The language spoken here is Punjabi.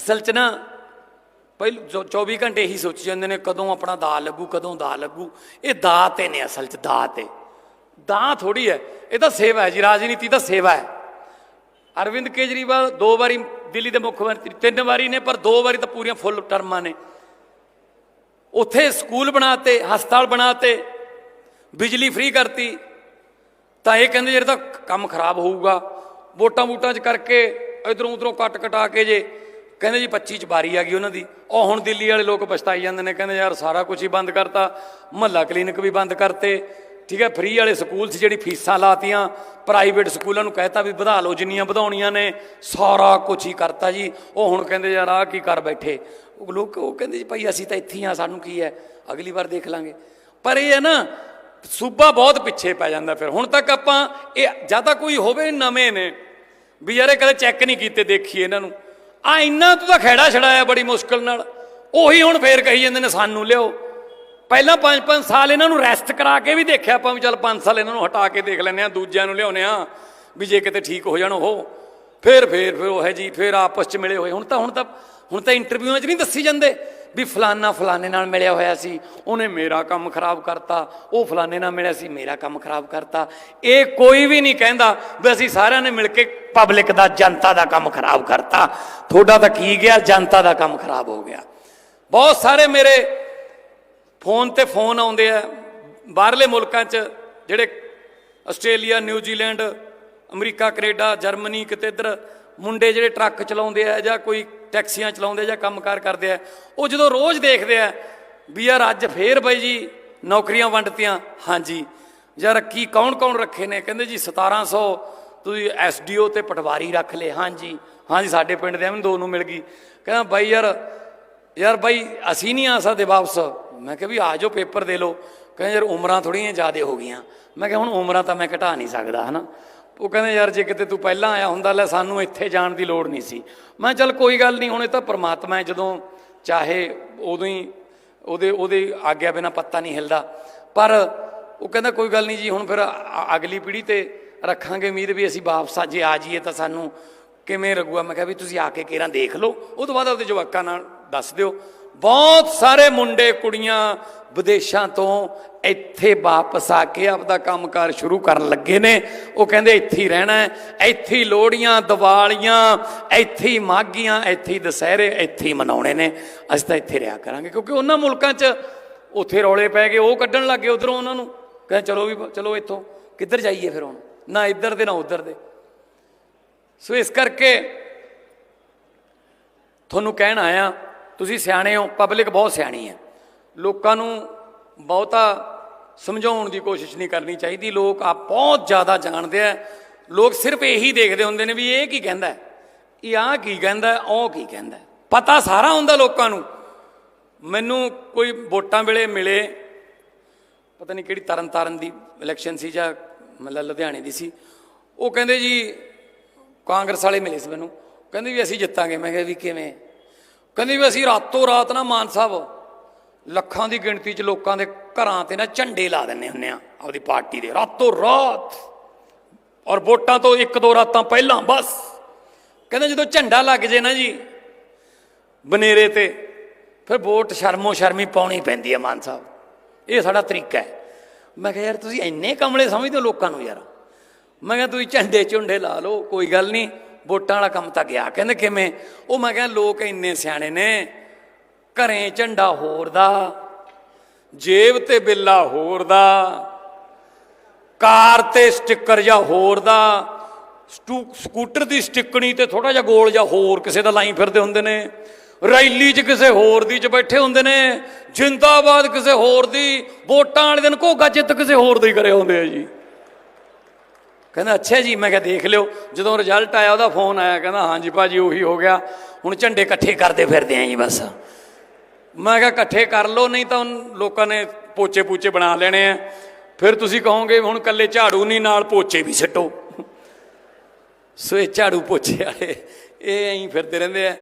ਅਸਲ 'ਚ ਨਾ ਪਹਿਲ 24 ਘੰਟੇ ਇਹੀ ਸੋਚੀ ਜਾਂਦੇ ਨੇ, ਕਦੋਂ ਆਪਣਾ ਦਾ ਲੱਗੂ, ਕਦੋਂ ਦਾ ਲੱਗੂ। ਇਹ ਦਾ ਤੇ ਨੇ ਅਸਲ 'ਚ ਦਾ ਤੇ ਦਾ ਥੋੜੀ ਹੈ ਇਹ ਤਾਂ ਸੇਵਾ ਹੈ ਜੀ, ਰਾਜਨੀਤੀ ਤਾਂ ਸੇਵਾ ਹੈ ਅਰਵਿੰਦ ਕੇਜਰੀਵਾਲ ਦੋ ਵਾਰੀ ਦਿੱਲੀ ਦੇ ਮੁੱਖ ਮੰਤਰੀ, ਤਿੰਨ ਵਾਰੀ ਨੇ, ਪਰ ਦੋ ਵਾਰੀ ਤਾਂ ਪੂਰੀਆਂ ਫੁੱਲ ਟਰਮਾਂ ਨੇ। ਉੱਥੇ ਸਕੂਲ ਬਣਾਤੇ, ਹਸਪਤਾਲ ਬਣਾਤੇ, ਬਿਜਲੀ ਫ੍ਰੀ ਕਰਤੀ। ਤਾਂ ਇਹ ਕਹਿੰਦੇ ਜਿਹੜਾ ਤਾਂ ਕੰਮ ਖਰਾਬ ਹੋਊਗਾ, ਵੋਟਾਂ ਵੋਟਾਂ 'ਚ ਕਰਕੇ ਇਧਰੋਂ ਉਧਰੋਂ ਕੱਟ ਕਟਾ ਕੇ ਜੇ ਕਹਿੰਦੇ ਜੀ 25 ਚ ਵਾਰੀ ਆ ਗਈ ਉਹਨਾਂ ਦੀ। ਉਹ ਹੁਣ ਦਿੱਲੀ ਵਾਲੇ ਲੋਕ ਪਛਤਾਈ ਜਾਂਦੇ ਨੇ, ਕਹਿੰਦੇ ਯਾਰ ਸਾਰਾ ਕੁਝ ਹੀ ਬੰਦ ਕਰਤਾ। ਮਹੱਲਾ ਕਲੀਨਿਕ ਵੀ ਬੰਦ ਕਰਤੇ। ਠੀਕ ਹੈ ਫ੍ਰੀ ਵਾਲੇ ਸਕੂਲ ਸੀ ਜਿਹੜੀ ਫੀਸਾਂ ਲਾਤੀਆਂ। ਪ੍ਰਾਈਵੇਟ ਸਕੂਲਾਂ ਨੂੰ ਕਹਿਤਾ ਵੀ ਵਧਾ ਲਓ, ਜਿੰਨੀਆਂ ਵਧਾਉਣੀਆਂ ਨੇ, ਸਾਰਾ ਕੁਝ ਹੀ ਕਰਤਾ ਜੀ। ਉਹ ਹੁਣ ਕਹਿੰਦੇ ਯਾਰ ਆਹ ਕੀ ਕਰ ਬੈਠੇ। ਉਹ ਲੋਕ, ਉਹ ਕਹਿੰਦੇ ਜੀ ਭਾਈ ਅਸੀਂ ਤਾਂ ਇੱਥੇ ਹੀ ਆ ਸਾਨੂੰ ਕੀ ਹੈ? ਅਗਲੀ ਵਾਰ ਦੇਖ ਲਾਂਗੇ। ਪਰ ਇਹ ਹੈ ਨਾ, ਸੂਬਾ ਬਹੁਤ ਪਿੱਛੇ ਪੈ ਜਾਂਦਾ ਫਿਰ। ਹੁਣ ਤੱਕ ਆਪਾਂ ਇਹ, ਜਾਂ ਤਾਂ ਕੋਈ ਹੋਵੇ ਨਵੇਂ ਨੇ, ਵੀ ਯਾਰ ਇਹ ਕਦੇ ਚੈੱਕ ਨਹੀਂ ਕੀਤੇ, ਦੇਖੀਏ ਇਹਨਾਂ ਨੂੰ। ਆ ਇੰਨਾ ਤੂੰ ਤਾਂ ਖੈੜਾ ਛੜਾਇਆ ਬੜੀ ਮੁਸ਼ਕਲ ਨਾਲ। ਉਹੀ ਹੁਣ ਫੇਰ ਕਹੀ ਜਾਂਦੇ ਨੇ, ਸਾਨੂੰ ਲਿਓ ਪਹਿਲਾਂ 5-5 ਸਾਲ ਇਹਨਾਂ ਨੂੰ ਰੈਸਟ ਕਰਾ ਕੇ ਵੀ ਦੇਖਿਆ ਆਪਾਂ ਵੀ ਚੱਲ 5 ਸਾਲ ਇਹਨਾਂ ਨੂੰ ਹਟਾ ਕੇ ਦੇਖ ਲੈਂਦੇ ਆ ਦੂਜਿਆਂ ਨੂੰ ਲਿਆਉਨੇ ਆ ਵੀ ਜੇ ਕਿਤੇ ਠੀਕ ਹੋ ਜਾਣ ਉਹ। ਫੇਰ ਫੇਰ ਫਿਰ ਉਹ ਹੈ ਜੀ, ਫੇਰ ਆਪਸ ਚ ਮਿਲੇ ਹੋਏ। ਹੁਣ ਤਾਂ ਹੁਣ ਤਾਂ ਹੁਣ ਤਾਂ ਇੰਟਰਵਿਊਆਂ 'ਚ ਨਹੀਂ ਦੱਸੀ ਜਾਂਦੇ। ਵੀ ਫਲਾਨਾ ਫਲਾਨੇ ਨਾਲ ਮਿਲਿਆ ਹੋਇਆ ਸੀ, ਉਹਨੇ ਮੇਰਾ ਕੰਮ ਖਰਾਬ ਕਰਤਾ, ਉਹ ਫਲਾਣੇ ਨਾਲ ਮਿਲਿਆ ਸੀ, ਮੇਰਾ ਕੰਮ ਖਰਾਬ ਕਰਤਾ। ਇਹ ਕੋਈ ਵੀ ਨਹੀਂ ਕਹਿੰਦਾ ਵੀ ਅਸੀਂ ਸਾਰਿਆਂ ਨੇ ਮਿਲ ਕੇ ਪਬਲਿਕ ਦਾ, ਜਨਤਾ ਦਾ ਕੰਮ ਖਰਾਬ ਕਰਤਾ। ਤੁਹਾਡਾ ਤਾਂ ਕੀ ਗਿਆ, ਜਨਤਾ ਦਾ ਕੰਮ ਖਰਾਬ ਹੋ ਗਿਆ। ਬਹੁਤ ਸਾਰੇ ਮੇਰੇ ਫੋਨ ਤੇ ਫੋਨ ਆਉਂਦੇ ਆ, ਬਾਹਰਲੇ ਮੁਲਕਾਂ 'ਚ, ਜਿਹੜੇ Australia New Zealand America, Canada, Germany, ਕਿਤੇ ਇੱਧਰ ਮੁੰਡੇ ਜਿਹੜੇ ਟਰੱਕ ਚਲਾਉਂਦੇ ਆ ਜਾਂ ਕੋਈ ਟੈਕਸੀਆਂ ਚਲਾਉਂਦੇ ਆ ਜਾਂ ਕੰਮਕਾਰ ਕਰਦੇ ਆ, ਉਹ ਜਦੋਂ ਰੋਜ਼ ਦੇਖਦੇ ਆ ਵੀ ਯਾਰ ਅੱਜ ਫੇਰ ਬਾਈ ਜੀ ਨੌਕਰੀਆਂ ਵੰਡਤੀਆਂ। ਹਾਂਜੀ। ਯਾਰ ਕੀ ਕੌਣ ਕੌਣ ਰੱਖੇ ਨੇ? ਕਹਿੰਦੇ ਜੀ 1700 ਤੁਸੀਂ ਐਸਡੀਓ ਤੇ ਪਟਵਾਰੀ ਰੱਖ ਲਏ। ਹਾਂਜੀ। ਹਾਂਜੀ, ਸਾਡੇ ਪਿੰਡ ਦੇ ਐਵੇਂ ਦੋ ਨੂੰ ਮਿਲ ਗਈ। ਕਹਿੰਦਾ ਬਾਈ ਯਾਰ ਯਾਰ ਬਾਈ ਅਸੀਂ ਨਹੀਂ ਆ ਸਕਦੇ ਵਾਪਸ। ਮੈਂ ਕਿਹਾ ਵੀ ਆ ਜਾਓ, ਪੇਪਰ ਦੇ ਲਓ। ਕਹਿੰਦੇ ਯਾਰ ਉਮਰਾਂ ਥੋੜੀਆਂ ਜ਼ਿਆਦੇ ਹੋ ਗਈਆਂ। ਮੈਂ ਕਿਹਾ ਹੁਣ ਉਮਰਾਂ ਤਾਂ ਮੈਂ ਘਟਾ ਨਹੀਂ ਸਕਦਾ, ਹਨਾ? ਉਹ ਕਹਿੰਦੇ, ਯਾਰ, ਜੇ ਕਿਤੇ ਤੂੰ ਪਹਿਲਾਂ ਆਇਆ ਹੁੰਦਾ, ਲੈ ਸਾਨੂੰ ਇੱਥੇ ਜਾਣ ਦੀ ਲੋੜ ਨਹੀਂ ਸੀ। ਮੈਂ ਕਿਹਾ, ਚੱਲ, ਕੋਈ ਗੱਲ ਨਹੀਂ, ਹੁਣ ਇਹ ਤਾਂ ਪ੍ਰਮਾਤਮਾ ਹੈ, ਜਦੋਂ ਚਾਹੇ ਉਦੋਂ ਹੀ ਉਹਦੇ ਉਹਦੇ ਆਗਿਆ ਬਿਨਾ ਪੱਤਾ ਨਹੀਂ ਹਿਲਦਾ। ਪਰ ਉਹ ਕਹਿੰਦਾ, ਕੋਈ ਗੱਲ ਨਹੀਂ ਜੀ, ਹੁਣ ਫਿਰ ਅ- ਅਗਲੀ ਪੀੜ੍ਹੀ ਤੇ ਰੱਖਾਂਗੇ ਉਮੀਦ ਵੀ ਅਸੀਂ ਵਾਪਸ ਆ, ਜੇ ਆ ਜਾਈਏ ਤਾਂ ਸਾਨੂੰ ਕਿਵੇਂ ਰਗੂਆ ਮੈਂ ਕਿਹਾ, ਵੀ ਤੁਸੀਂ ਆ ਕੇ ਕੇਰਾਂ ਦੇਖ ਲਓ, ਉਹ ਤੋਂ ਬਾਅਦ ਉਹਦੇ ਜਵਾਕਾਂ ਨਾਲ ਦੱਸ ਦਿਓ। ਬਹੁਤ ਸਾਰੇ ਮੁੰਡੇ, ਕੁੜੀਆਂ ਵਿਦੇਸ਼ਾਂ ਤੋਂ ਇੱਥੇ ਵਾਪਸ ਆ ਕੇ ਆਪਦਾ ਕੰਮਕਾਰ ਸ਼ੁਰੂ ਕਰਨ ਲੱਗੇ ਨੇ। ਉਹ ਕਹਿੰਦੇ, ਇੱਥੇ ਹੀ ਰਹਿਣਾ ਇੱਥੇ ਹੀ ਲੋਹੜੀਆਂ, ਦੀਵਾਲੀਆਂ, ਇੱਥੇ ਹੀ ਮਾਘੀਆਂ, ਇੱਥੇ ਹੀ ਦੁਸਹਿਰੇ, ਇੱਥੇ ਹੀ ਮਨਾਉਣੇ ਨੇ। ਅਸੀਂ ਤਾਂ ਇੱਥੇ ਰਿਹਾ ਕਰਾਂਗੇ, ਕਿਉਂਕਿ ਉਹਨਾਂ ਮੁਲਕਾਂ 'ਚ ਉੱਥੇ ਰੌਲੇ ਪੈ ਗਏ, ਉਹ ਕੱਢਣ ਲੱਗੇ ਉਧਰੋਂ ਉਹਨਾਂ ਨੂੰ। ਕਹਿੰਦੇ, ਚਲੋ ਵੀ, ਚਲੋ ਇੱਥੋਂ, ਕਿੱਧਰ ਜਾਈਏ ਫਿਰ ਹੁਣ? ਨਾ ਇੱਧਰ ਦੇ, ਨਾ ਉੱਧਰ ਦੇ। ਸੋ ਇਸ ਕਰਕੇ ਤੁਹਾਨੂੰ ਕਹਿਣ ਆਇਆ, ਤੁਸੀਂ ਸਿਆਣੇ ਹੋ, ਪਬਲਿਕ ਬਹੁਤ ਸਿਆਣੀ ਹੈ। ਲੋਕਾਂ ਨੂੰ ਬਹੁਤਾ ਸਮਝਾਉਣ ਦੀ ਕੋਸ਼ਿਸ਼ ਨਹੀਂ ਕਰਨੀ ਚਾਹੀਦੀ। ਲੋਕ ਆ ਬਹੁਤ ਜ਼ਿਆਦਾ ਜਾਣਦੇ ਆ। ਲੋਕ ਸਿਰਫ ਇਹੀ ਦੇਖਦੇ ਹੁੰਦੇ ਨੇ ਵੀ ਇਹ ਕੀ ਕਹਿੰਦਾ ਇਹ ਆ ਕੀ ਕਹਿੰਦਾ ਉਹ ਕੀ ਕਹਿੰਦਾ ਪਤਾ ਸਾਰਾ ਹੁੰਦਾ ਲੋਕਾਂ ਨੂੰ। ਮੈਨੂੰ ਕੋਈ ਵੋਟਾਂ ਵੇਲੇ ਮਿਲੇ, ਪਤਾ ਨਹੀਂ ਕਿਹੜੀ ਤਰਨ ਤਾਰਨ ਦੀ ਇਲੈਕਸ਼ਨ ਸੀ ਜਾਂ ਮਤਲਬ ਲੁਧਿਆਣੇ ਦੀ ਸੀ। ਉਹ ਕਹਿੰਦੇ ਜੀ, ਕਾਂਗਰਸ ਵਾਲੇ ਮਿਲੇ ਸੀ ਮੈਨੂੰ। ਕਹਿੰਦੇ ਵੀ ਅਸੀਂ ਜਿੱਤਾਂਗੇ। ਮੈਂ ਕਿਹਾ ਵੀ ਕਿਵੇਂ? ਕਹਿੰਦੇ ਵੀ ਅਸੀਂ ਰਾਤੋਂ ਰਾਤ ਨਾ ਮਾਨ ਸਾਹਿਬ ਲੱਖਾਂ ਦੀ ਗਿਣਤੀ 'ਚ ਲੋਕਾਂ ਦੇ ਘਰਾਂ ਤੇ ਨਾ ਝੰਡੇ ਲਾ ਦਿੰਨੇ ਹੁੰਨੇ ਆ, ਆਪਦੀ ਪਾਰਟੀ ਦੇ। ਰਾਤੋਂ ਰਾਤ ਔਰ ਵੋਟਾਂ ਤੋਂ ਇੱਕ ਦੋ ਰਾਤਾਂ ਪਹਿਲਾਂ ਬਸ। ਕਹਿੰਦੇ ਜਦੋਂ ਝੰਡਾ ਲੱਗ ਜੇ ਨਾ ਜੀ, ਬਨੇਰੇ ਤੇ, ਫਿਰ ਵੋਟ ਸ਼ਰਮੋ ਸ਼ਰਮੀ ਪਾਉਣੀ ਪੈਂਦੀ ਹੈ ਮਾਨ ਸਾਹਿਬ। ਇਹ ਸਾਡਾ ਤਰੀਕਾ ਹੈ। ਮੈਂ ਕਿਹਾ ਯਾਰ ਤੁਸੀਂ ਇੰਨੇ ਕਮਲੇ ਸਮਝਦੇ ਹੋ ਲੋਕਾਂ ਨੂੰ ਯਾਰ। ਮੈਂ ਕਿਹਾ ਤੁਸੀਂ ਝੰਡੇ ਝੁੰਡੇ ਲਾ ਲਓ, ਕੋਈ ਗੱਲ ਨਹੀਂ, ਵੋਟਾਂ ਵਾਲਾ ਕੰਮ ਤਾਂ ਗਿਆ। ਕਹਿੰਦੇ ਕਿਵੇਂ? ਉਹ ਮੈਂ ਕਿਹਾ ਲੋਕ ਇੰਨੇ ਸਿਆਣੇ ਨੇ ਘਰੇ ਝੰਡਾ ਹੋਰ ਦਾ ਜੇਬ ਤੇ ਬਿੱਲਾ ਹੋਰ ਦਾ ਕਾਰ ਤੇ ਸਟicker ਜਾਂ ਹੋਰ ਦਾ ਸਟੂ- ਸਕੂਟਰ ਦੀ ਸਟਿੱਕਣੀ ਤੇ ਥੋੜਾ ਜਿਹਾ ਗੋਲ ਜਾਂ ਹੋਰ ਕਿਸੇ ਦਾ ਲਾਈ ਫਿਰਦੇ ਹੁੰਦੇ ਨੇ, ਰੈਲੀ 'ਚ ਕਿਸੇ ਹੋਰ ਦੀ 'ਚ ਬੈਠੇ ਹੁੰਦੇ ਨੇ, ਜਿੰਦਾਬਾਦ ਕਿਸੇ ਹੋਰ ਦੀ, ਵੋਟਾਂ ਵਾਲੇ ਦਿਨ ਘੋਗਾ ਜਿੱਤ ਕਿਸੇ ਹੋਰ ਦੀ ਕਰੇ ਹੁੰਦੇ ਆ ਜੀ। ਕਹਿੰਦਾ, ਅੱਛਾ ਜੀ, ਮੈਂ ਕਿਹਾ ਦੇਖ ਲਿਓ, ਜਦੋਂ ਰਿਜ਼ਲਟ ਆਇਆ ਉਹਦਾ ਫੋਨ ਆਇਆ, ਕਹਿੰਦਾ, ਹਾਂਜੀ ਭਾਜੀ, ਉਹੀ ਹੋ ਗਿਆ, ਹੁਣ ਝੰਡੇ ਇਕੱਠੇ ਕਰਦੇ ਫਿਰਦੇ ਆਂ ਜੀ ਬਸ। ਮੈਂ ਕਿਹਾ ਇਕੱਠੇ ਕਰ ਲਓ, ਨਹੀਂ ਤਾਂ ਹੁਣ ਲੋਕਾਂ ਨੇ ਪੋਚੇ ਪੂਚੇ ਬਣਾ ਲੈਣੇ ਆ। ਫਿਰ ਤੁਸੀਂ ਕਹੋਗੇ ਹੁਣ ਕੱਲੇ ਝਾੜੂ ਨਹੀਂ, ਨਾਲ ਪੋਚੇ ਵੀ ਸਿੱਟੋ। ਸੋ ਇਹ ਝਾੜੂ ਪੋਚੇ ਵਾਲੇ, ਇਹ ਐਂ ਫਿਰਦੇ ਰਹਿੰਦੇ ਆ।